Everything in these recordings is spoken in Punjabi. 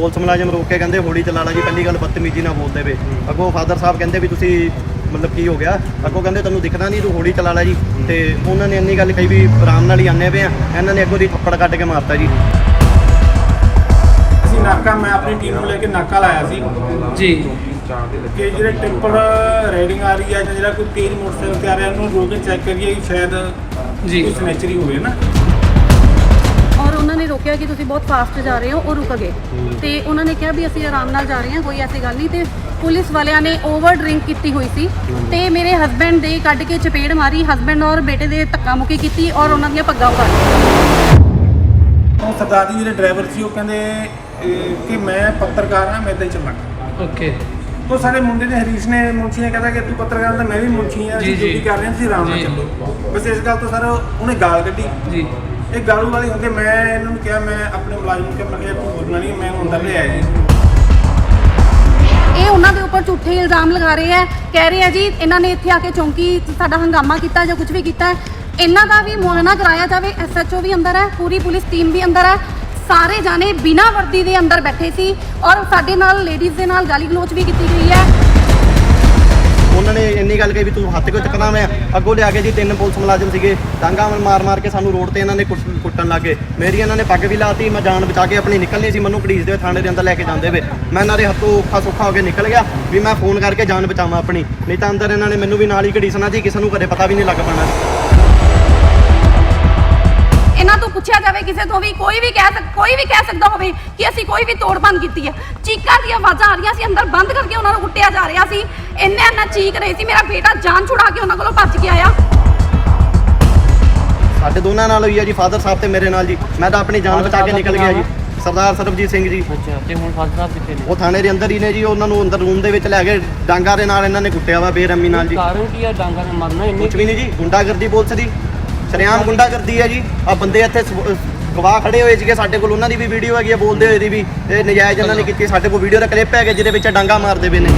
ਪੁਲਿਸ ਮੁਲਾਜ਼ਮ ਰੋਕ ਕੇ ਕਹਿੰਦੇ ਹੌਲੀ ਚਲਾ ਲਾ ਜੀ ਪਹਿਲੀ ਗੱਲ ਬਦਤਮੀਜ਼ੀ ਨਾਲ ਬੋਲਦੇ ਵੇ ਅੱਗੋਂ ਫਾਦਰ ਸਾਹਿਬ ਕਹਿੰਦੇ ਵੀ ਤੁਸੀਂ ਮਤਲਬ ਕੀ ਹੋ ਗਿਆ? ਅੱਗੋਂ ਕਹਿੰਦੇ ਤੈਨੂੰ ਦਿਖਦਾ ਨਹੀਂ ਤੂੰ ਹੌਲੀ ਚਲਾ ਲਾ ਜੀ। ਤੇ ਉਹਨਾਂ ਨੇ ਇੰਨੀ ਗੱਲ ਕਹੀ ਵੀ ਆਰਾਮ ਨਾਲ ਹੀ ਆਨੇ ਪਏ ਆ। ਇਹਨਾਂ ਨੇ ਅੱਗੋਂ ਦੀ ਥੱਪੜ ਕੱਢ ਕੇ ਮਾਰਤਾ ਜੀ। ਅਸੀਂ ਨਾਕਾ ਮੈਂ ਆਪਣੀ ਟੀਮ ਨੂੰ ਲੈ ਕੇ ਨਾਕਾ ਲਾਇਆ ਸੀ। ਜੀ। ਕਿ ਜਿਹੜੇ ਟਿੱਪਰ ਰਾਈਡਿੰਗ ਆ ਰਹੀ ਹੈ ਜਾਂ ਜਿਹੜਾ ਕੋਈ ਤੇਜ਼ ਮੋਟਰਸਾਈਕਲ ਤੇ ਆ ਰਿਹਾ ਉਹਨੂੰ ਰੋਕ ਕੇ ਚੈੱਕ ਕਰੀਏ ਕਿ ਸ਼ਾਇਦ ਜੀ। ਕੋਈ ਸਨੈਚਰੀ ਹੋਵੇ ਨੇ। ਰੋਕਿਆ ਕਿ ਤੁਸੀਂ ਬਹੁਤ ਫਾਸਟ ਜਾ ਰਹੇ ਹੋ ਉਹ ਰੁਕ ਗਏ। ਤੇ ਉਹਨਾਂ ਨੇ ਕਿਹਾ ਵੀ ਅਸੀਂ ਆਰਾਮ ਨਾਲ ਜਾ ਰਹੇ ਹਾਂ ਕੋਈ ਐਸੀ ਗੱਲ ਨਹੀਂ। ਤੇ ਪੁਲਿਸ ਵਾਲਿਆਂ ਨੇ ਓਵਰ ਡਰਿੰਕ ਕੀਤੀ ਹੋਈ ਸੀ। ਤੇ ਮੇਰੇ ਹਸਬੰਡ ਦੇ ਕੱਢ ਕੇ ਚਪੇੜ ਮਾਰੀ ਹਸਬੰਡ ਔਰ ਬੇਟੇ ਦੇ ਧੱਕਾ ਮੁੱਕੀ ਕੀਤੀ ਔਰ ਉਹਨਾਂ ਦੀਆਂ ਪੱਗਾਂ ਉਤਾਰੀਆਂ ਉਹ ਸਰਦਾਰ ਜੀ ਜਿਹੜੇ ਡਰਾਈਵਰ ਸੀ ਉਹ ਕਹਿੰਦੇ ਕਿ ਮੈਂ ਪੱਤਰਕਾਰ ਹਾਂ ਮੈਂ ਇੱਦਾਂ ਹੀ ਚੱਲਾਂਗਾ ਓਕੇ ਤੋ ਸਾਡੇ ਮੁੰਡੇ ਨੇ ਹਰੀਸ਼ ਨੇ ਮੁੰਸ਼ੀ ਨੇ ਕਹਿੰਦਾ ਕਿ ਤੂੰ ਪੱਤਰਕਾਰ ਤਾਂ ਮੈਂ ਵੀ ਮੁੰਸ਼ੀ ਹਾਂ ਜੀ, ਅਸੀਂ ਜੀ। ਡਿਊਟੀ ਕਰ ਰਹੇ ਹਾਂ ਤੁਸੀਂ ਆਰਾਮ ਨਾਲ ਜੀ। ਚੱਲੋ। ਬਸ ਇਸ ਗੱਲ ਤੋਂ ਸਰ ਉਹਨੇ ਗਾਲ ਕੱਢੀ। ਜੀ। ਇਹ ਗਾਲੂ ਵਾਲੀ ਹੁੰਦੇ ਮੈਂ ਇਹਨਾਂ ਨੂੰ ਕਿਹਾ, ਮੈਂ ਆਪਣੇ ਮੁਲਾਜ਼ਮ ਨੂੰ ਕਿਹਾ, ਮੈਂ ਕਿਹਾ, ਤੂੰ ਬੋਲਣਾ ਨਹੀਂ, ਮੈਂ ਅੰਦਰ ਲਿਆਇਆ ਜੀ। ਇਹ ਉਹਨਾਂ ਦੇ ਉੱਪਰ ਝੂਠੇ ਇਲਜ਼ਾਮ ਲਗਾ ਰਹੇ ਹੈ ਕਹਿ ਰਹੇ ਹੈ ਜੀ, ਇਹਨਾਂ ਨੇ ਇੱਥੇ ਆ ਕੇ ਚੌਂਕੀ 'ਚ ਸਾਡਾ ਹੰਗਾਮਾ ਕੀਤਾ, ਜਾਂ ਕੁਝ ਵੀ ਕੀਤਾ। ਇਹਨਾਂ ਦਾ ਵੀ ਮੁਆਇਨਾ ਕਰਾਇਆ ਜਾਵੇ ਐਸਐਚਓ ਵੀ ਅੰਦਰ ਹੈ, ਪੂਰੀ ਪੁਲਿਸ ਟੀਮ ਵੀ ਅੰਦਰ ਹੈ। ਸਾਰੇ ਜਾਣੇ ਬਿਨਾਂ ਵਰਦੀ ਦੇ ਅੰਦਰ ਬੈਠੇ ਸੀ, ਔਰ ਸਾਡੇ ਨਾਲ ਲੇਡੀਜ਼ ਦੇ ਨਾਲ ਗਾਲੀ ਗਲੋਚ ਵੀ ਕੀਤੀ ਗਈ ਹੈ। ਉਹਨਾਂ ਨੇ ਇੰਨੀ ਗੱਲ ਕਹੀ ਵੀ ਤੂੰ ਹੱਥ ਕਿਉਂ ਚੱਕਣਾ ਮੈਂ? ਅੱਗੋਂ ਲਿਆ ਕੇ ਜੀ ਤਿੰਨ ਪੁਲਿਸ ਮੁਲਾਜ਼ਮ ਸੀਗੇ। ਡਾਂਗਾ ਮਾਰ ਮਾਰ ਕੇ ਸਾਨੂੰ ਰੋਡ ਤੇ ਇਹਨਾਂ ਨੇ ਕੁੱਟਣ ਲੱਗੇ ਮੇਰੀ ਇਹਨਾਂ ਨੇ ਪੱਗ ਵੀ ਲਾਤੀ, ਮੈਂ ਜਾਨ ਬਚਾ ਕੇ ਆਪਣੀ ਨਿਕਲਣੀ ਸੀ, ਮੈਨੂੰ ਘੜੀਸਦੇ ਹੋਏ ਥਾਣੇ ਦੇ ਅੰਦਰ ਲੈ ਕੇ ਜਾਂਦੇ ਵੇ। ਮੈਂ ਇਹਨਾਂ ਦੇ ਹੱਥੋਂ ਔਖਾ ਸੌਖਾ ਹੋ ਕੇ ਨਿਕਲ ਗਿਆ ਵੀ ਮੈਂ ਫੋਨ ਕਰਕੇ ਜਾਨ ਬਚਾਵਾਂ ਆਪਣੀ। ਨਹੀਂ ਤਾਂ ਅੰਦਰ ਇਹਨਾਂ ਨੇ ਮੈਨੂੰ ਵੀ ਨਾਲ ਹੀ ਘੜੀਸਣਾ ਸੀ, ਕਿਸੇ ਨੂੰ ਕਦੇ ਪਤਾ ਵੀ ਨਹੀਂ ਲੱਗ ਪਾਣਾ। ਇਹਨਾਂ ਤੋਂ ਪੁੱਛਿਆ ਜਾਵੇ, ਕਿਸੇ ਤੋਂ ਵੀ ਕੋਈ ਵੀ ਕਹਿ ਸਕ ਕੋਈ ਵੀ ਕਹਿ ਸਕਦਾ ਹੋਵੇ ਕਿ ਅਸੀਂ ਕੋਈ ਵੀ ਤੋੜਪੰਨ ਕੀਤੀ ਹੈ। ਚੀਕਾਂ ਦੀਆਂ ਆਵਾਜ਼ਾਂ ਆ ਰਹੀਆਂ ਸੀ, ਅੰਦਰ ਬੰਦ ਕਰਕੇ ਉਹਨਾਂ ਨੂੰ ਕੁੱਟਿਆ ਜਾ ਰਿਹਾ ਸੀ। ਇੰਨੇ ਇੰਨਾ ਚੀਕ ਰਹੇ ਸੀ ਮੇਰਾ ਬੇਟਾ ਜਾਨ ਛੁਡਾ ਕੇ ਉਹਨਾਂ ਕੋਲੋਂ ਭੱਜ ਕੇ ਆਇਆ। ਸਾਡੇ ਦੋਨਾਂ ਨਾਲ ਹੋਈ ਹੈ ਜੀ ਫਾਦਰ ਸਾਹਿਬ ਤੇ ਮੇਰੇ ਨਾਲ ਜੀ। ਮੈਂ ਤਾਂ ਆਪਣੀ ਜਾਨ ਬਚਾ ਕੇ ਨਿਕਲ ਗਿਆ ਜੀ। ਸਰਦਾਰ ਸਰਬਜੀਤ ਸਿੰਘ ਜੀ। ਅੱਛਾ ਤੇ ਹੁਣ ਫਾਦਰ ਸਾਹਿਬ ਕਿੱਥੇ ਨੇ? ਉਹ ਥਾਣੇ ਦੇ ਅੰਦਰ ਹੀ ਨੇ ਜੀ ਉਹਨਾਂ ਨੂੰ ਅੰਦਰ ਰੂਮ ਦੇ ਵਿੱਚ ਲੈ ਕੇ ਡਾਂਗਾ ਦੇ ਨਾਲ ਇਹਨਾਂ ਨੇ ਕੁੱਟਿਆ ਵਾ ਬੇਰਹਿਮੀ ਨਾਲ ਜੀ। ਕਾਰਨ ਕੀ ਆ ਡਾਂਗਾ ਨੇ ਮਾਰਨਾ ਇੰਨੇ ਕੁਝ ਵੀ ਨਹੀਂ ਜੀ ਗੁੰਡਾਗਰਦੀ ਪੁਲਿਸ ਦੀ। ਸ਼ਰੇਆਮ ਗੁੰਡਾਗਰਦੀ ਹੈ ਜੀ। ਆ ਬੰਦੇ ਇੱਥੇ ਗਵਾਹ ਖੜੇ ਹੋਏ ਸੀਗੇ ਸਾਡੇ ਕੋਲ ਉਹਨਾਂ ਦੀ ਵੀ ਵੀਡੀਓ ਹੈਗੀ ਆ ਬੋਲਦੇ ਹੋਏ ਦੀ ਵੀ। ਇਹ ਨਜਾਇਜ਼ ਇਹਨਾਂ ਨੇ ਕੀਤੀ ਸਾਡੇ ਕੋਲ ਵੀਡੀਓ ਦਾ ਕਲਿੱਪ ਹੈਗਾ ਜਿਹਦੇ ਵਿੱਚ ਡਾਂਗਾ ਮਾਰਦੇ ਪਏ ਨੇ।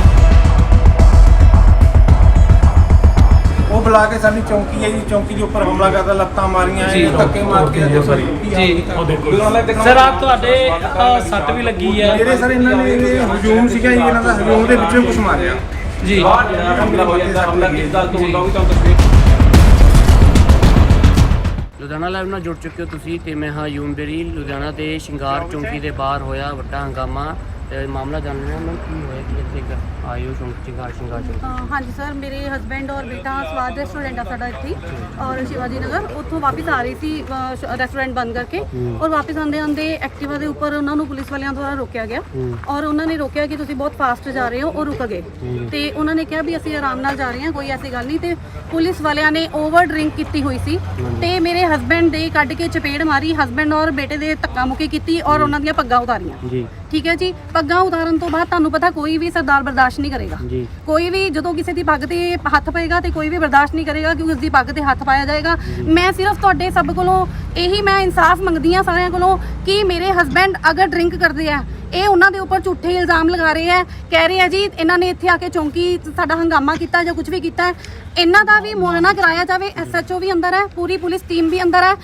ਉਹ ਬੁਲਾ ਕੇ ਸਾਡੀ ਚੌਂਕੀ ਹੈ ਜੀ ਚੌਂਕੀ ਦੇ ਉੱਪਰ ਹਮਲਾ ਕਰਦਾ ਲੱਤਾਂ ਮਾਰੀਆਂ ਜੀ। ਇਹ ਧੱਕੇ ਮਾਰ ਕੇ ਸੌਰੀ। ਜੀ। ਸਰ ਆ ਤੁਹਾਡੇ ਅ, ਸੱਟ ਵੀ ਲੱਗੀ ਹੈ ਜਿਹੜੇ ਸਰ ਇਹਨਾਂ ਨੇ ਇਹ ਹਜੂਮ ਸੀਗਾ ਜੀ ਇਹਨਾਂ ਦਾ ਹਜੂਮ ਦੇ ਵਿੱਚੋਂ ਕੁਝ ਮਾਰਿਆ। ਜੀ। ਲੁਧਿਆਣਾ ਲਾਈਵ ਨਾਲ ਜੁੜ ਚੁੱਕੇ ਹੋ ਤੁਸੀਂ ਤੇ ਮੈਂ ਹਾਂ ਯੂਮਬੇਰੀ ਲੁਧਿਆਣਾ ਦੇ ਸ਼ਿੰਗਾਰ ਚੌਂਕੀ ਦੇ ਬਾਹਰ ਹੋਇਆ ਵੱਡਾ ਹੰਗਾਮਾ। ਤੇ ਮਾਮਲਾ ਜਾਣ ਲੈਣਾ ਮੈਂ ਕੀ ਹੋਇਆ ਕਿ ਇੱਥੇ ਇੱਕ ਆਇਓ ਚੌਂਕ ਸ਼ਿੰਗਾਰ ਸ਼ਿੰਗਾਰ। ਚੌਂਕ ਅਹ ਹਾਂਜੀ ਸਰ ਮੇਰੇ ਹਸਬੰਡ ਔਰ ਬੇਟਾ ਸਵਾਦ ਰੈਸਟੋਰੈਂਟ ਆ ਸਾਡਾ ਇੱਥੇ ਹੀ, ਔਰ ਸ਼ਿਵਾਜੀ ਨਗਰ। ਉੱਥੋਂ ਵਾਪਸ ਆ ਰਹੀ ਸੀ ਰੈਸਟੋਰੈਂਟ ਬੰਦ ਕਰਕੇ ਔਰ ਵਾਪਸ ਆਉਂਦੇ ਆਉਂਦੇ ਐਕਟਿਵਾ ਦੇ ਉੱਪਰ ਉਹਨਾਂ ਨੂੰ ਪੁਲਿਸ ਵਾਲਿਆਂ ਦੁਆਰਾ ਰੋਕਿਆ ਗਿਆ। ਔਰ ਉਹਨਾਂ ਨੇ ਰੋਕਿਆ ਕਿ ਤੁਸੀਂ ਬਹੁਤ ਫਾਸਟ ਜਾ ਰਹੇ ਹੋ ਉਹ ਰੁਕ ਗਏ। ਤੇ ਉਹਨਾਂ ਨੇ ਕਿਹਾ ਵੀ ਅਸੀਂ ਆਰਾਮ ਨਾਲ ਜਾ ਰਹੇ ਹਾਂ ਕੋਈ ਐਸੀ ਗੱਲ ਨਹੀਂ। ਤੇ ਪੁਲਿਸ ਵਾਲਿਆਂ ਨੇ ਓਵਰ ਡਰਿੰਕ ਕੀਤੀ ਹੋਈ ਸੀ। ਤੇ ਮੇਰੇ ਹਸਬੰਡ ਦੇ ਕੱਢ ਕੇ ਚਪੇੜ ਮਾਰੀ ਹਸਬੰਡ ਔਰ ਬੇਟੇ ਦੇ ਧੱਕਾ ਮੁੱਕੀ ਕੀਤੀ ਔਰ ਉਹਨਾਂ ਦੀਆਂ ਪੱਗਾਂ ਉਤਾਰੀਆਂ। ਜੀ। ਠੀਕ ਹੈ ਜੀ? ਪੱਗਾਂ ਉਤਾਰਨ ਤੋਂ ਬਾਅਦ ਤੁਹਾਨੂੰ ਪਤਾ ਕੋਈ ਵੀ ਸਰਦਾਰ ਬਰਦਾਸ਼ਤ ਨਹੀਂ ਕਰੇਗਾ। ਜੀ। ਕੋਈ ਵੀ ਜਦੋਂ ਕਿਸੇ ਦੀ ਪੱਗ ਤੇ ਹੱਥ ਪਏਗਾ ਤੇ ਕੋਈ ਵੀ ਬਰਦਾਸ਼ਤ ਨਹੀਂ ਕਰੇਗਾ ਕਿ ਉਸ ਦੀ ਪੱਗ ਤੇ ਹੱਥ ਪਾਇਆ ਜਾਏਗਾ। ਮੈਂ ਸਿਰਫ ਤੁਹਾਡੇ ਸਭ ਕੋਲੋਂ ਇਹੀ ਮੈਂ ਇਨਸਾਫ ਮੰਗਦੀ ਆ ਸਾਰਿਆਂ ਕੋਲੋਂ ਕਿ ਮੇਰੇ ਹਸਬੰਡ ਅਗਰ ਡਰਿੰਕ ਕਰਦੇ ਆ ਇਹ ਉਹਨਾਂ ਦੇ ਉੱਪਰ ਝੂਠੇ ਇਲਜ਼ਾਮ ਲਗਾ ਰਹੇ ਆ ਕਹਿ ਰਹੇ ਆ ਜੀ ਇਹਨਾਂ ਨੇ ਇੱਥੇ ਆ ਕੇ ਚੌਂਕੀ ਸਾਡਾ ਹੰਗਾਮਾ ਕੀਤਾ ਜਾਂ ਕੁਝ ਵੀ ਕੀਤਾ। ਇਹਨਾਂ ਦਾ ਵੀ ਮੁਆਇਨਾ ਕਰਾਇਆ ਜਾਵੇ ਐਸਐਚਓ ਵੀ ਅੰਦਰ ਹੈ ਪੂਰੀ ਪੁਲਿਸ ਟੀਮ ਵੀ ਅੰਦਰ ਹੈ।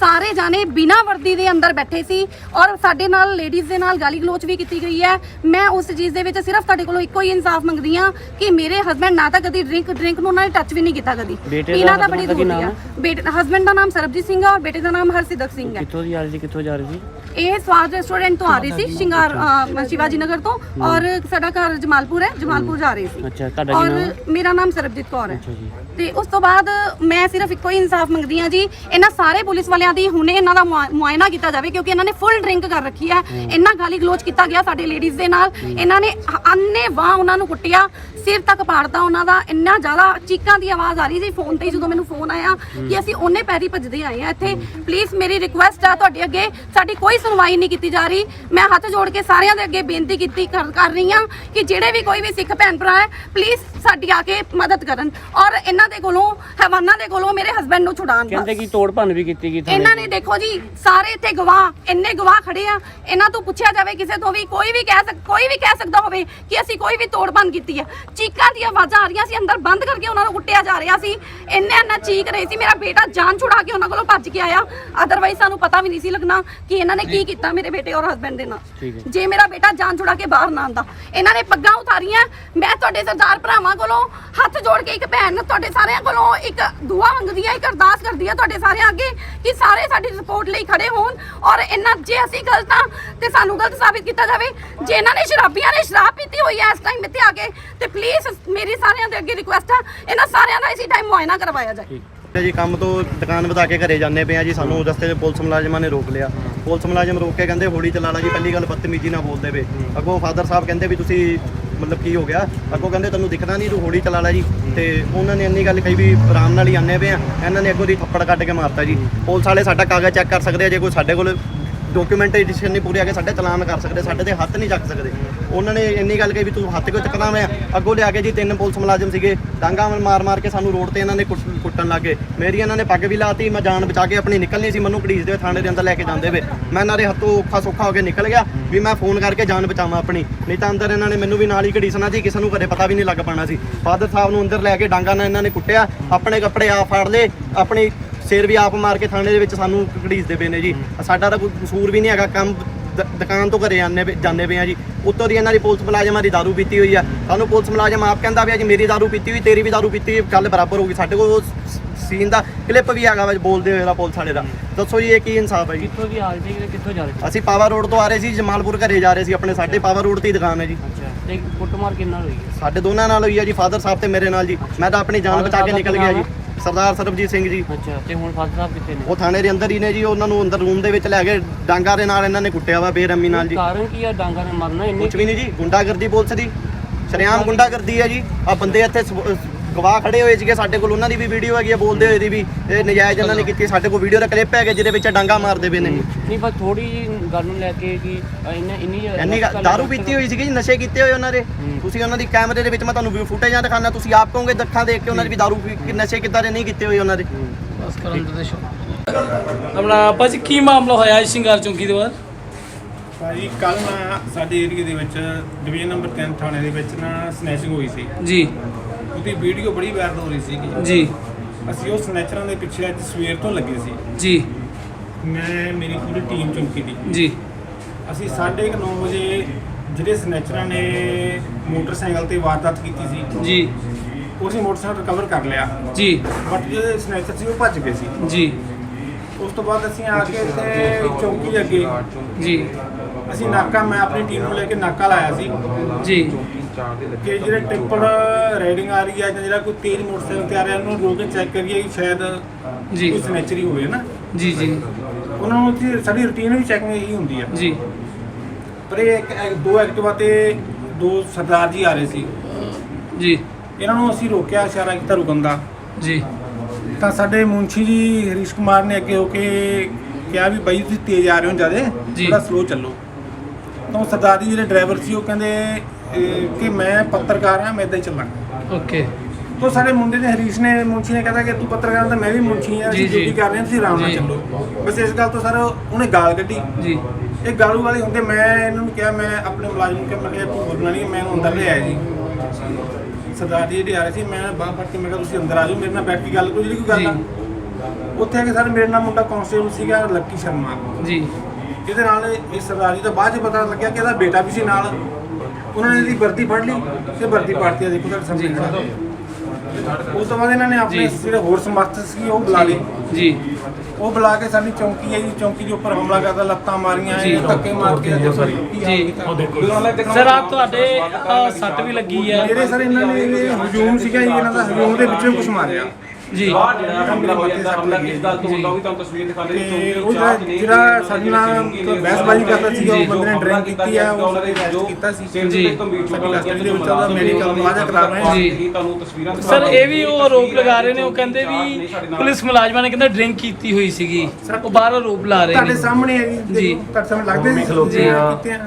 ਸਾਰੇ ਜਾਣੇ ਬਿਨਾਂ ਵਰਦੀ ਦੇ ਅੰਦਰ ਬੈਠੇ ਸੀ ਔਰ ਸਾਡੇ ਨਾਲ ਲੇਡੀਜ਼ ਦੇ ਨਾਲ ਗਾਲੀ ਗਲੋਚ ਵੀ ਕੀਤੀ ਗਈ ਹੈ। ਮੈਂ ਉਸ ਚੀਜ਼ ਦੇ ਵਿੱਚ ਸਿਰਫ ਤੁਹਾਡੇ ਕੋਲੋਂ ਇੱਕੋ ਹੀ ਇਨਸਾਫ ਮੰਗਦੀ ਆ ਕਿ ਮੇਰੇ ਹਸਬੰਡ ਨਾ ਤਾਂ ਕਦੀ ਡਰਿੰਕ ਡਰਿੰਕ ਨੂੰ ਉਹਨਾਂ ਨੇ ਟੱਚ ਵੀ ਨਹੀਂ ਕੀਤਾ ਕਦੀ। ਬੇਟੇ ਦਾ ਪੀਣਾ ਤਾਂ husband ਬੜੀ ਦਾ ਕੀ ਦੂਰ ਨਾਮ ਦੀ ਆ ਹੈ? ਬੇਟੇ ਹਸਬੰਡ ਦਾ ਨਾਮ ਸਰਬਜੀਤ ਸਿੰਘ ਹੈ ਔਰ ਬੇਟੇ ਦਾ ਨਾਮ ਹਰਸਿਦਕ ਸਿੰਘ ਹੈ। ਕਿੱਥੋਂ ਦੀ ਆ ਰਹੀ ਸੀ ਕਿੱਥੋਂ ਜਾ ਰਹੀ ਸੀ? ਇਹ ਸਵਾਦ ਰੈਸਟੋਰੈਂਟ ਤੋਂ ਆ ਰਹੀ ਸੀ ਸ਼ਿੰਗਾਰ ਅ, ਸ਼ਿਵਾਜੀ ਨਗਰ ਤੋਂ ਔਰ ਸਾਡਾ ਘਰ ਜਮਾਲਪੁਰ ਹੈ ਜਮਾਲਪੁਰ ਜਾ ਰਹੀ ਸੀ। ਅੱਛਾ ਤੁਹਾਡਾ ਕੀ ਔਰ ਨਾਮ? ਹੈ ਮੇਰਾ ਨਾਮ ਸਰਬਜੀਤ ਕੌਰ ਹੈ। ਅੱਛਾ ਜੀ। ਤੇ ਉਸ ਤੋਂ ਬਾਅਦ ਮੈਂ ਸਿਰਫ ਇੱਕੋ ਹੀ ਇਨਸਾਫ ਮੰਗਦੀ ਹਾਂ ਜੀ ਇਹਨਾਂ ਸਾਰੇ ਪੁਲਿਸ ਵਾਲਿਆਂ ਦੀ ਹੁਣੇ ਇਹਨਾਂ ਦਾ ਮੁਆ- ਮੁਆਇਨਾ ਕੀਤਾ ਜਾਵੇ ਕਿਉਂਕਿ ਇਹਨਾਂ ਨੇ ਫੁੱਲ ਡਰਿੰਕ ਕਰ ਰੱਖੀ ਹੈ। ਇਹਨਾਂ ਗਾਲੀ ਗਲੋਚ ਕੀਤਾ ਗਿਆ ਸਾਡੇ ਲੇਡੀਜ਼ ਦੇ ਨਾਲ। ਇਹਨਾਂ ਨੇ ਅੰਨੇ ਵਾਹ ਉਹਨਾਂ ਨੂੰ ਕੁੱਟਿਆ ਸਿਰ ਤੱਕ ਪਾੜਤਾ ਉਹਨਾਂ ਦਾ ਇੰਨਾ ਜ਼ਿਆਦਾ ਚੀਕਾਂ ਦੀ ਆਵਾਜ਼ ਆ ਰਹੀ ਸੀ ਫੋਨ ਤੇ ਹੀ ਜਦੋਂ ਮੈਨੂੰ ਫੋਨ ਆਇਆ ਕਿ ਅਸੀਂ ਉਹਨੇ ਪੈਰੀ ਭੱਜਦੇ ਆਏ ਆ ਇੱਥੇ। ਪਲੀਜ਼ ਮੇਰੀ ਰਿਕੁਐਸਟ ਆ ਤੁਹਾਡੇ ਅੱਗੇ ਸਾਡੀ ਕੋਈ ਸੁਣਵਾਈ ਨਹੀਂ ਕੀਤੀ ਜਾ ਰਹੀ। ਮੈਂ ਹੱਥ ਜੋੜ ਕੇ ਸਾਰਿਆਂ ਦੇ ਅੱਗੇ ਬੇਨਤੀ ਕੀਤੀ ਕਰ ਕਰ ਰਹੀ ਹਾਂ ਕਿ ਜਿਹੜੇ ਵੀ ਕੋਈ ਵੀ ਸਿੱਖ ਭੈਣ ਭਰਾ ਹੈ ਪਲੀਜ਼ ਸਾਡੀ ਆ ਕੇ ਮਦਦ ਕਰਨ ਔਰ ਇਹਨਾਂ ਦੇ ਕੋਲੋਂ ਹੈਵਾਨਾਂ ਦੇ ਕੋਲੋਂ ਮੇਰੇ ਹਸਬੰਡ ਨੂੰ ਛੁਡਾਉਣ ਕਹਿੰਦੇ। ਕਿ ਤੋੜ ਭੰਨ ਵੀ ਕੀਤੀ ਗਈ ਥਾਣੇ ਇਹਨਾਂ ਨੇ ਦੇਖੋ ਜੀ ਸਾਰੇ ਇੱਥੇ ਗਵਾਹ ਇੰਨੇ ਗਵਾਹ ਖੜੇ ਆ। ਇਹਨਾਂ ਤੋਂ ਪੁੱਛਿਆ ਜਾਵੇ ਕਿਸੇ ਤੋਂ ਵੀ ਕੋਈ ਵੀ ਕਹਿ ਸਕ ਕੋਈ ਵੀ ਕਹਿ ਸਕਦਾ ਹੋਵੇ ਕਿ ਅਸੀਂ ਕੋਈ ਵੀ ਤੋੜਬੰਦ ਕੀਤੀ ਹੈ ਚੀਕਾਂ ਦੀਆਂ ਆਵਾਜ਼ਾਂ ਆ ਰਹੀਆਂ ਸੀ ਅੰਦਰ ਬੰਦ ਕਰਕੇ ਉਹਨਾਂ ਨੂੰ ਕੁੱਟਿਆ ਜਾ ਰਿਹਾ ਸੀ। ਇੰਨੇ ਇੰਨਾ ਚੀਕ ਰਹੇ ਸੀ ਮੇਰਾ ਬੇਟਾ ਜਾਨ ਛੁਡਾ ਕੇ ਉਹਨਾਂ ਕੋਲੋਂ ਭੱਜ ਕੇ ਆਇਆ। ਅਦਰਵਾਈਜ਼ ਸਾਨੂੰ ਪਤਾ ਵੀ ਨਹੀਂ ਸੀ ਲੱਗਣਾ ਕਿ ਇਹਨਾਂ ਨੇ ਕੀ ਕੀਤਾ ਮੇਰੇ ਬੇਟੇ ਔਰ ਹਸਬੰਡ ਦੇ ਨਾਲ। ਠੀਕ ਹੈ। ਜੇ ਮੇਰਾ ਬੇਟਾ ਜਾਨ ਛੁਡਾ ਕੇ ਬਾਹਰ ਨਾ ਆਂਦਾ ਇਹਨਾਂ ਨੇ ਪੱਗਾਂ ਉਤਾਰੀਆਂ। ਮੈਂ ਤੁਹਾਡੇ ਸਰਦਾਰ ਭਰਾਵਾਂ ਕੋਲੋਂ ਹੱਥ ਜੋੜ ਕੇ ਇੱਕ ਭੈਣ ਤੁਹਾਡੇ ਸਾਰਿਆਂ ਕੋਲੋਂ ਇੱਕ ਦੁਆ ਮੰਗਦੀ ਹੈ ਇੱਕ ਅਰਦਾਸ ਕਰਦੀ ਹੈ ਤੁਹਾਡੇ ਸਾਰਿਆਂ ਅੱਗੇ ਕਿ ਸਾਰੇ ਸਾਡੀ ਸਪੋਰਟ ਲਈ ਖੜੇ ਹੋਣ। ਔਰ ਇਹਨਾਂ ਜੇ ਅਸੀਂ ਗਲਤ ਹਾਂ ਤੇ ਸਾਨੂੰ ਗਲਤ ਸਾਬਿਤ ਕੀਤਾ ਜਾਵੇ। ਜੇ ਇਹਨਾਂ ਨੇ ਸ਼ਰਾਬੀਆਂ ਨੇ ਸ਼ਰਾਬ ਪੀਤੀ ਹੋਈ ਹੈ ਇਸ ਟਾਈਮ ਇੱਥੇ ਆ ਕੇ, ਤੇ ਪਲੀਜ਼ ਮੇਰੀ ਸਾਰਿਆਂ ਦੇ ਅੱਗੇ ਰਿਕੁਐਸਟ ਆ, ਇਹਨਾਂ ਸਾਰਿਆਂ ਦਾ ਇਸੇ ਟਾਈਮ ਮੁਆਇਨਾ ਕਰਵਾਇਆ ਜਾਏ। ਤੇ ਜੀ ਕੰਮ ਤੋਂ ਦੁਕਾਨ ਵਧਾ ਕੇ ਘਰੇ ਜਾਂਦੇ ਪਏ ਆ ਜੀ, ਸਾਨੂੰ ਰਸਤੇ 'ਚ ਪੁਲਿਸ ਮੁਲਾਜ਼ਮਾਂ ਨੇ ਰੋਕ ਲਿਆ। ਪੁਲਿਸ ਮੁਲਾਜ਼ਮ ਰੋਕ ਕੇ ਕਹਿੰਦੇ, ਹੌਲੀ ਚਲਾ ਲਾ ਜੀ, ਪਹਿਲੀ ਗੱਲ ਬਦਤਮੀਜ਼ੀ ਨਾਲ ਬੋਲਦੇ ਪਏ। ਅੱਗੋਂ ਫਾਦਰ ਸਾਹਿਬ ਕਹਿੰਦੇ ਵੀ ਤੁਸੀਂ ਮਤਲਬ ਕੀ ਹੋ ਗਿਆ? ਅੱਗੋਂ ਕਹਿੰਦੇ ਤੈਨੂੰ ਦਿਖਦਾ ਨਹੀਂ ਤੂੰ ਹੌਲੀ ਚਲਾ ਲਾ ਜੀ। ਤੇ ਉਹਨਾਂ ਨੇ ਇੰਨੀ ਗੱਲ ਕਹੀ ਵੀ ਆਰਾਮ ਨਾਲ ਹੀ ਆਨੇ ਪਏ ਆ। ਇਹਨਾਂ ਨੇ ਅੱਗੋਂ ਦੀ ਥੱਪੜ ਕੱਢ ਕੇ ਮਾਰਤਾ ਜੀ। ਪੁਲਿਸ ਵਾਲੇ ਸਾਡਾ ਕਾਗਜ਼ ਚੈੱਕ ਕਰ ਸਕਦੇ ਆ ਜੇ ਕੋਈ ਸਾਡੇ ਕੋਲ ਡਾਕੂਮੈਂਟੇਸ਼ਨ ਨਹੀਂ ਪੂਰੀ ਆ ਕੇ ਸਾਡੇ ਚਲਾਨ ਕਰ ਸਕਦੇ, ਸਾਡੇ ਤੇ ਹੱਥ ਨਹੀਂ ਚੱਕ ਸਕਦੇ। ਉਹਨਾਂ ਨੇ ਇੰਨੀ ਗੱਲ ਕਹੀ ਵੀ ਤੂੰ ਹੱਥ ਕਿਉਂ ਚੱਕਦਾ ਮੈਂ? ਅੱਗੋਂ ਲਿਆ ਕੇ ਜੀ ਤਿੰਨ ਪੁਲਿਸ ਮੁਲਾਜ਼ਮ ਸੀਗੇ, ਡਾਂਗਾ ਮਾਰ ਮਾਰ ਕੇ ਸਾਨੂੰ ਰੋਡ ਤੇ ਇਹਨਾਂ ਨੇ ਕੁੱਟ- ਕੁੱਟਣ ਲੱਗੇ ਮੇਰੀ ਇਹਨਾਂ ਨੇ ਪੱਗ ਵੀ ਲਾਤੀ, ਮੈਂ ਜਾਨ ਬਚਾ ਕੇ ਆਪਣੀ ਨਿਕਲਣੀ ਸੀ, ਮੈਨੂੰ ਘੜੀਸ ਦੇ ਥਾਣੇ ਦੇ ਅੰਦਰ ਲੈ ਕੇ ਜਾਂਦੇ ਵੇ। ਮੈਂ ਇਹਨਾਂ ਦੇ ਹੱਥੋਂ ਔਖਾ ਸੌਖਾ ਹੋ ਕੇ ਨਿਕਲ ਗਿਆ ਵੀ ਮੈਂ ਫੋਨ ਕਰਕੇ ਜਾਨ ਬਚਾਵਾਂ ਆਪਣੀ। ਨਹੀਂ ਤਾਂ ਅੰਦਰ ਇਹਨਾਂ ਨੇ ਮੈਨੂੰ ਵੀ ਨਾਲ ਹੀ ਘੜੀਸਣਾ ਸੀ, ਕਿਸੇ ਨੂੰ ਘਰੇ ਪਤਾ ਵੀ ਨਹੀਂ ਲੱਗ ਪਾਣਾ ਸੀ। ਫਾਦਰ ਸਾਹਿਬ ਨੂੰ ਅੰਦਰ ਲੈ ਕੇ ਡਾਂਗਾ ਨਾਲ ਇਹਨਾਂ ਨੇ ਕੁੱਟਿਆ, ਆਪਣੇ ਕੱਪੜੇ ਆਪ ਫਾੜ ਲਏ, ਆਪਣੀ ਸਿਰ ਵੀ ਆਪ ਮਾਰ ਕੇ ਥਾਣੇ ਦੇ ਵਿੱਚ ਸਾਨੂੰ ਘੜੀਸਦੇ ਪਏ ਨੇ ਜੀ। ਸਾਡਾ ਤਾਂ ਕੋਈ ਕਸੂਰ ਵੀ ਨਹੀਂ ਹੈਗਾ ਕੰਮ ਦ- ਦੁਕਾਨ ਤੋਂ ਘਰੇ ਆਨੇ ਜਾਂਦੇ ਪਏ ਆ ਜੀ। ਉੱਤੋਂ ਦੀ ਇਹਨਾਂ ਦੀ ਪੁਲਿਸ ਮੁਲਾਜ਼ਮਾਂ ਦੀ ਦਾਰੂ ਪੀਤੀ ਹੋਈ ਆ। ਸਾਨੂੰ ਪੁਲਿਸ ਮੁਲਾਜ਼ਮ ਆਪ ਕਹਿੰਦਾ ਵੀ ਆ ਜੀ ਮੇਰੀ ਦਾਰੂ ਪੀਤੀ ਹੋਈ ਤੇਰੀ ਵੀ ਦਾਰੂ ਪੀਤੀ ਹੋਈ ਗੱਲ ਬਰਾਬਰ ਹੋਊਗੀ। ਸਾਡੇ ਕੋਲ ਸੀਨ ਦਾ ਕਲਿੱਪ ਵੀ ਹੈਗਾ ਵਾ ਬੋਲਦੇ ਹੋਏ ਦਾ ਪੁਲਿਸ ਵਾਲੇ ਦਾ। ਦੱਸੋ ਜੀ ਇਹ ਕੀ ਇਨਸਾਫ ਹੈ ਜੀ? ਕਿੱਥੋਂ ਦੀ ਹਾਲ ਸੀ ਕਿੱਥੋਂ ਜਾ ਰਹੇ? ਅਸੀਂ ਪਾਵਾ ਰੋਡ ਤੋਂ ਆ ਰਹੇ ਸੀ ਜਮਾਲਪੁਰ ਘਰੇ ਜਾ ਰਹੇ ਸੀ ਆਪਣੇ ਸਾਡੇ ਪਾਵਾ ਰੋਡ ਤੇ ਹੀ ਦੁਕਾਨ ਹੈ ਜੀ। ਅੱਛਾ ਤੇ ਕੁੱਟਮਾਰ ਕਿੰਨਾ ਹੋਈ ਹੈ? ਸਾਡੇ ਦੋਨਾਂ ਨਾਲ ਹੋਈ ਹੈ ਜੀ ਫਾਦਰ ਸਾਹਿਬ ਤੇ ਮੇਰੇ ਨਾਲ ਜੀ। ਮੈਂ ਤਾਂ ਆਪਣੀ ਜਾਨ ਬਚਾ ਕੇ ਨਿਕਲ ਗਿਆ ਜੀ। ਸਰਦਾਰ ਸਰਬਜੀਤ ਸਿੰਘ ਜੀ। ਅੱਛਾ ਤੇ ਹੁਣ ਫਾਦਰ ਸਾਹਿਬ ਕਿੱਥੇ ਨੇ? ਉਹ ਥਾਣੇ ਦੇ ਅੰਦਰ ਹੀ ਨੇ ਜੀ ਉਹਨਾਂ ਨੂੰ ਅੰਦਰ ਰੂਮ ਦੇ ਵਿੱਚ ਲੈ ਕੇ ਡਾਂਗਾ ਦੇ ਨਾਲ ਇਹਨਾਂ ਨੇ ਕੁੱਟਿਆ ਵਾ ਬੇਰਮੀ ਨਾਲ ਜੀ। ਕਾਰਨ ਕੀ ਆ ਡਾਂਗਾ ਨੇ ਮਰਨਾ ਇੰਨੇ ਕੁਝ ਵੀ ਨਹੀਂ ਜੀ ਗੁੰਡਾਗਰਦੀ ਪੁਲਿਸ ਦੀ। ਸ਼ਰੇਆਮ ਗੁੰਡਾਗਰਦੀ ਹੈ ਜੀ। ਆ ਬੰਦੇ ਇੱਥੇ ਗਵਾਹ ਖੜੇ ਹੋਏ ਸੀਗੇ ਸਾਡੇ ਕੋਲ ਉਹਨਾਂ ਦੀ ਵੀ ਵੀਡੀਓ ਹੈਗੀ ਆ ਬੋਲਦੇ ਹੋਏ ਦੀ ਵੀ ਇਹ ਨਜਾਇਜ਼ ਇਹਨਾਂ ਨੇ ਕੀਤੀ ਸਾਡੇ ਕੋਲ ਵੀਡੀਓ ਦਾ ਕਲਿੱਪ ਹੈਗਾ ਜਿਹਦੇ ਵਿੱਚ ਡਾਂਗਾ ਮਾਰਦੇ ਪਏ ਨੇ। ਨਹੀਂ ਪਰ ਥੋੜੀ ਜਿਹੀ ਗੱਲ ਨੂੰ ਲੈ ਕੇ ਕਿ ਇੰਨਾ ਇੰਨੀ ਇੰਨੀ ਦਾਰੂ ਪੀਤੀ ਹੋਈ ਸੀਗੀ ਜੀ ਨਸ਼ੇ ਕੀਤੇ ਹੋਏ ਉਹਨਾਂ ਦੇ। ਤੁਸੀਂ ਉਹਨਾਂ ਦੀ ਕੈਮਰੇ ਦੇ ਵਿੱਚ ਮੈਂ ਤੁਹਾਨੂੰ ਫੁਟੇਜਾਂ ਦਿਖਾਣਾ ਤੁਸੀਂ ਆਪ ਕਹੋਗੇ ਅੱਖਾਂ ਦੇਖ ਕੇ ਉਹਨਾਂ ਦੀ ਵੀ ਦਾਰੂ ਪੀ ਕੇ ਨਸ਼ੇ ਕਿੱਦਾਂ ਦੇ ਨਹੀਂ ਕੀਤੇ ਹੋਏ ਉਹਨਾਂ ਦੇ। ਆਪਣਾ ਭਾਜੀ ਕੀ ਮਾਮਲਾ ਹੋਇਆ ਇਸ ਸ਼ਿੰਗਾਰ ਚੌਂਕੀ ਦੇ ਬਾਅਦ? ਭਾਜੀ ਕੱਲ ਨਾ ਸਾਡੇ ਏਰੀਆ ਦੇ ਵਿੱਚ ਡਿਵੀਜ਼ਨ ਨੰਬਰ 3 ਥਾਣੇ ਦੇ ਵਿੱਚ ਨਾ ਸਨੈਚਿੰਗ ਹੋਈ ਸੀ। ਜੀ। ਉਹਦੀ ਵੀਡੀਓ ਬੜੀ ਵਾਇਰਲ ਹੋ ਰਹੀ ਸੀਗੀ। ਜੀ। ਅਸੀਂ ਉਹ ਸਨੈਚਰਾਂ ਦੇ ਪਿੱਛੇ ਅੱਜ ਸਵੇਰ ਤੋਂ ਲੱਗੇ ਸੀ। ਜੀ। ਮੈਂ ਮੇਰੀ ਪੂਰੀ ਟੀਮ ਚੌਂਕੀ ਦੀ। ਜੀ। ਅਸੀਂ 9:30 ਵਜੇ ਜਿਹੜੇ ਸਨੈਚਰਾਂ ਨੇ ਮੋਟਰਸਾਈਕਲ ਤੇ ਵਾਰਦਾਤ ਕੀਤੀ ਸੀ ਜੀ। ਉਹ ਅਸੀਂ ਮੋਟਰਸਾਈਕਲ ਰਿਕਵਰ ਕਰ ਲਿਆ। ਜੀ। ਬਟ ਜਿਹੜੇ ਸਨੈਚਰ ਸੀ ਉਹ ਭੱਜ ਗਏ ਸੀ। ਜੀ। ਉਸ ਤੋਂ ਬਾਅਦ ਅਸੀਂ ਆ ਕੇ ਇੱਥੇ ਚੌਂਕੀ ਦੇ ਅੱਗੇ ਜੀ। ਅਸੀਂ ਨਾਕਾ ਮੈਂ ਆਪਣੀ ਟੀਮ ਨੂੰ ਲੈ ਕੇ ਨਾਕਾ ਲਾਇਆ ਸੀ। ਜੀ। ਕਿ ਜਿਹੜੇ ਟਿੱਪਰ ਰਾਈਡਿੰਗ ਆ ਰਹੀ ਹੈ ਜਾਂ ਜਿਹੜਾ ਕੋਈ ਤੇਜ਼ ਮੋਟਰਸਾਈਕਲ ਤੇ ਆ ਰਿਹਾ ਉਹਨੂੰ ਰੋਕ ਕੇ ਚੈੱਕ ਕਰੀਏ ਕਿ ਸ਼ਾਇਦ ਜੀ। ਕੋਈ ਸਨੈਚਰੀ ਹੋਵੇ ਨਾ। ਜੀ ਜੀ। ਉਹਨਾਂ ਨੂੰ ਉੱਥੇ ਸਾਡੀ ਰੁਟੀਨ ਵੀ ਚੈਕਿੰਗ ਇਹੀ ਹੁੰਦੀ ਹੈ ਜੀ। ਪਰ ਇਹ ਇੱਕ ਇੱਕ- ਦੋ ਐਕਟਿਵਾ ਤੇ ਦੋ ਸਰਦਾਰ ਜੀ ਆ ਰਹੇ ਸੀ। ਜੀ। ਇਹਨਾਂ ਨੂੰ ਅਸੀਂ ਰੋਕਿਆ ਇਸ਼ਾਰਾ ਕੀਤਾ ਰੁਕਣ ਦਾ। ਜੀ। ਤਾਂ ਸਾਡੇ ਮੁੰਸ਼ੀ ਜੀ ਹਰੀਸ਼ ਕੁਮਾਰ ਨੇ ਅੱਗੇ ਹੋ ਕੇ ਕਿਹਾ ਵੀ ਬਾਈ ਤੁਸੀਂ ਤੇਜ਼ ਆ ਰਹੇ ਹੋ ਜਿਆਦੇ ਜੀ। ਥੋੜਾ ਸਲੋ ਚੱਲੋ। ਤਾਂ ਉਹ ਸਰਦਾਰ ਜੀ ਜਿਹੜੇ ਡਰਾਈਵਰ ਸੀ ਉਹ ਕਹਿੰਦੇ ਇਹ, ਕਿ ਮੈਂ ਪੱਤਰਕਾਰ ਹਾਂ ਮੈਂ ਇੱਦਾਂ ਹੀ ਚੱਲਾਂਗਾ ਓਕੇ ਤੋ ਸਾਡੇ ਮੁੰਡੇ ਨੇ ਹਰੀਸ਼ ਨੇ ਮੁੰਸ਼ੀ ਨੇ ਕਹਿੰਦਾ ਕਿ ਤੂੰ ਪੱਤਰਕਾਰ ਹਾਂ ਤਾਂ ਮੈਂ ਵੀ ਮੁੰਸ਼ੀ ਹਾਂ ਜੀ, ਜੀ। ਡਿਊਟੀ ਕਰ ਰਹੇ ਹਾਂ ਤੁਸੀਂ ਆਰਾਮ ਨਾਲ ਜੀ। ਚੱਲੋ। ਬਸ ਇਸ ਗੱਲ ਤੋਂ ਸਰ ਉਹਨੇ ਗਾਲ ਕੱਢੀ। ਜੀ। ਇਹ ਗਾਲੂ ਵਾਲੇ ਹੁੰਦੇ ਮੈਂ ਇਹਨਾਂ ਨੂੰ ਕਿਹਾ ਮੈਂ ਆਪਣੇ ਮੁਲਾਜ਼ਮ ਨੂੰ ਕਿਹਾ ਮੈਂ ਕਿਹਾ ਤੂੰ ਬੋਲਣਾ ਨਹੀਂ ਮੈਂ ਇਹਨੂੰ ਅੰਦਰ ਲੈ ਆਇਆ ਜੀ। ਸਰਦਾਰ ਜੀ ਜਿਹੜੇ ਆ ਰਹੇ ਸੀ ਮੈਂ ਬਾਹਰ ਫੜ ਕੇ ਮੈਂ ਕਿਹਾ ਤੁਸੀਂ ਅੰਦਰ ਆ ਜਾਓ ਮੇਰੇ ਨਾਲ ਬੈਠ ਕੇ ਗੱਲ ਕਰੋ ਜਿਹੜੀ ਕੋਈ ਗੱਲ ਆ। ਉੱਥੇ ਆ ਕੇ ਸਰ ਮੇਰੇ ਨਾਲ ਮੁੰਡਾ ਕਾਂਸਟੇਬਲ ਸੀਗਾ ਲੱਕੀ ਸ਼ਰਮਾ। ਜੀ। ਜਿਹਦੇ ਨਾਲ ਇਹ ਸਰਦਾਰ ਜੀ ਦਾ ਬਾਅਦ ਚ ਪਤਾ ਲੱਗਿਆ ਕਿ ਇਹਦਾ ਬੇਟਾ ਵੀ ਸੀ ਨਾਲ। ਉਹਨਾਂ ਨੇ ਇਹਦੀ ਵਰਦੀ ਫੜ ਲਈ ਤੇ ਵਰਦੀ ਪਾੜਤੀ ਆ ਦੇਖੋ ਸਾਹਮਣੇ ਉਸ ਤੋਂ ਬਾਅਦ ਇਹਨਾਂ ਨੇ ਆਪਣੇ। ਜਿਹੜੇ ਹੋਰ ਸਮਰਥ ਸੀ ਉਹ ਬੁਲਾ ਲਏ। ਜੀ। ਉਹ ਬੁਲਾ ਕੇ ਸਾਡੀ ਚੌਂਕੀ ਹੈ ਜੀ ਚੌਂਕੀ ਦੇ ਉੱਪਰ ਹਮਲਾ ਕਰਦਾ ਲੱਤਾਂ ਮਾਰੀਆਂ ਜੀ। ਧੱਕੇ ਮਾਰ ਕੇ ਦੇਖੋ ਸਰ ਜੀ। ਸਰ ਆ ਤੁਹਾਡੇ ਅ, ਸੱਟ ਵੀ ਲੱਗੀ ਹੈ। ਜਿਹੜੇ ਸਰ ਇਹਨਾਂ ਨੇ ਇਹ ਹਜੂਮ ਸੀਗਾ ਜੀ ਇਹਨਾਂ ਦਾ ਹਜੂਮ ਦੇ ਵਿੱਚੋਂ ਕੁਝ ਮਾਰਿਆ। ਜੀ। ਮੇਰਾ ਮੱਥੇ ਸੱਟ ਲੱਗੀ ਜੀ ਤੇ ਉਹ ਜਿਹੜਾ ਜਿਹੜਾ ਸਾਡੇ ਨਾਲ ਬਹਿਸਬਾਜ਼ੀ ਕਰਦਾ ਸੀਗਾ ਉਹ ਬੰਦੇ ਨੇ ਡਰਿੰਕ ਕੀਤੀ ਆ ਉਹ ਅਰੈਸਟ ਕੀਤਾ ਸੀ। ਜੀ। ਸਾਡੀ ਕਸਟਡੀ ਦੇ ਵਿੱਚ ਉਹਦਾ ਮੈਡੀਕਲ ਮੁਆਇਨਾ ਕਰਾ ਰਹੇ ਹਾਂ ਜੀ ਸਰ ਇਹ ਵੀ ਉਹ ਆਰੋਪ ਲਗਾ ਰਹੇ ਨੇ ਉਹ ਕਹਿੰਦੇ ਵੀ ਪੁਲਿਸ ਮੁਲਾਜ਼ਮਾਂ ਨੇ ਕਹਿੰਦਾ ਡਰਿੰਕ ਕੀਤੀ ਹੋਈ ਸੀਗੀ। ਉਹ ਬਾਹਰ ਆਰੋਪ ਲਾ ਰਹੇ ਤੁਹਾਡੇ ਨੇ। ਸਾਹਮਣੇ ਹੈ ਜੀ ਤੁਹਾਡੇ ਸਾਹਮਣੇ ਲੱਗਦੇ ਸੀ ਜੀ। ਕੀਤੇ ਆ।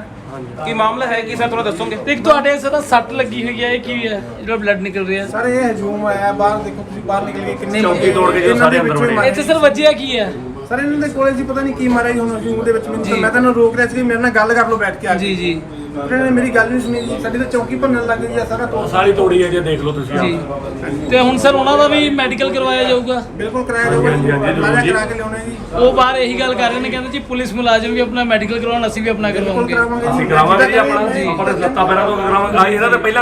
ਕੀ ਮਾਮਲਾ ਹੈ? ਕੀ ਸਰ ਥੋੜਾ ਦੱਸੋਗੇ? ਤੇ ਇੱਕ ਤੁਹਾਡੇ ਸਰ ਸੱਟ ਲੱਗੀ ਹੋਈ ਹੈ ਇਹ ਕੀ ਹੈ? ਜਿਹੜਾ ਬਲੱਡ ਨਿਕਲ ਰਿਹਾ ਸਰ ਇਹ ਹਜੂਮ ਆਇਆ ਬਾਹਰ ਦੇਖੋ ਤੁਸੀਂ ਬਾਹਰ ਨਿਕਲ ਕੇ ਕਿੰਨੇ ਚੌਂਕੀ ਤੋੜ ਕੇ ਜੋ ਸਾਰੇ ਅੰਦਰ ਵੜੇ। ਇੱਥੇ ਸਰ ਵੱਜਿਆ ਕੀ ਹੈ? ਸਰ ਇਹਨਾਂ ਦੇ ਕੋਲੇ ਸੀ ਪਤਾ ਨਹੀਂ ਕੀ ਮਾਰਿਆ ਜੀ ਹੁਣ ਹਜੂਮ ਦੇ ਵਿੱਚ ਮੈਨੂੰ। ਮੈਂ ਤਾਂ ਇਹਨੂੰ ਰੋਕ ਰਿਹਾ ਸੀ ਕਿ ਮੇਰੇ ਨਾਲ ਗੱਲ ਕਰ ਲਓ ਬੈਠ ਕੇ ਆ ਕੇ। ਜੀ ਜੀ। ਉਹਨਾਂ ਨੇ ਮੇਰੀ ਗੱਲ ਨਹੀਂ ਸੁਣੀ ਜੀ। ਸਾਡੀ ਤਾਂ ਚੌਕੀ ਭੰਨਣ ਲੱਗ ਗਈ ਆ ਸਾਰਾ ਤੋੜ ਸਾਰੀ ਤੋੜੀ ਹੈ ਜੇ ਦੇਖ ਲਓ ਤੁਸੀਂ। ਜੀ। ਆਪ ਤੇ ਹੁਣ ਸਰ ਉਹਨਾਂ ਦਾ ਵੀ ਮੈਡੀਕਲ ਕਰਵਾਇਆ ਜਾਊਗਾ? ਬਿਲਕੁਲ ਕਰਾਇਆ ਜਾਊਗਾ ਹਾਂਜੀ, ਹਾਂਜੀ, ਜ਼ਰੂਰ ਜੀ। ਕਰਾ ਕੇ ਲਿਆਉਣਾ ਜੀ। ਉਹ ਬਾਹਰ ਇਹੀ ਗੱਲ ਕਰ ਰਹੇ ਨੇ ਕਹਿੰਦੇ ਜੀ ਪੁਲਿਸ ਮੁਲਾਜ਼ਮ ਵੀ ਆਪਣਾ ਮੈਡੀਕਲ ਕਰਵਾਉਣ ਅਸੀਂ ਵੀ ਆਪਣਾ ਬਿਲਕੁਲ ਕਰਵਾਉਂਗੇ। ਕਰਾਵਾਂਗੇ ਅਸੀਂ ਕਰਾਵਾਂਗੇ ਜੀ ਆਪਣਾ। ਜੀ। ਆਪਣੇ ਲੱਤਾਂ ਪੈਰਾਂ ਤੋਂ ਕਰਾਵਾਂਗੇ। ਆਹ ਇਹਨਾਂ ਦੇ ਪਹਿਲਾਂ